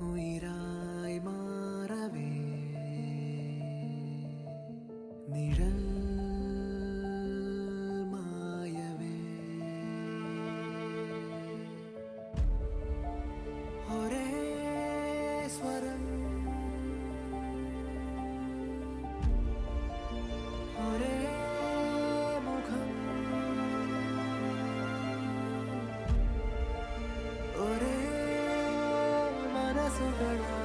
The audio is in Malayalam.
ഉയിരായി മാറവേ. നിഴൽ silver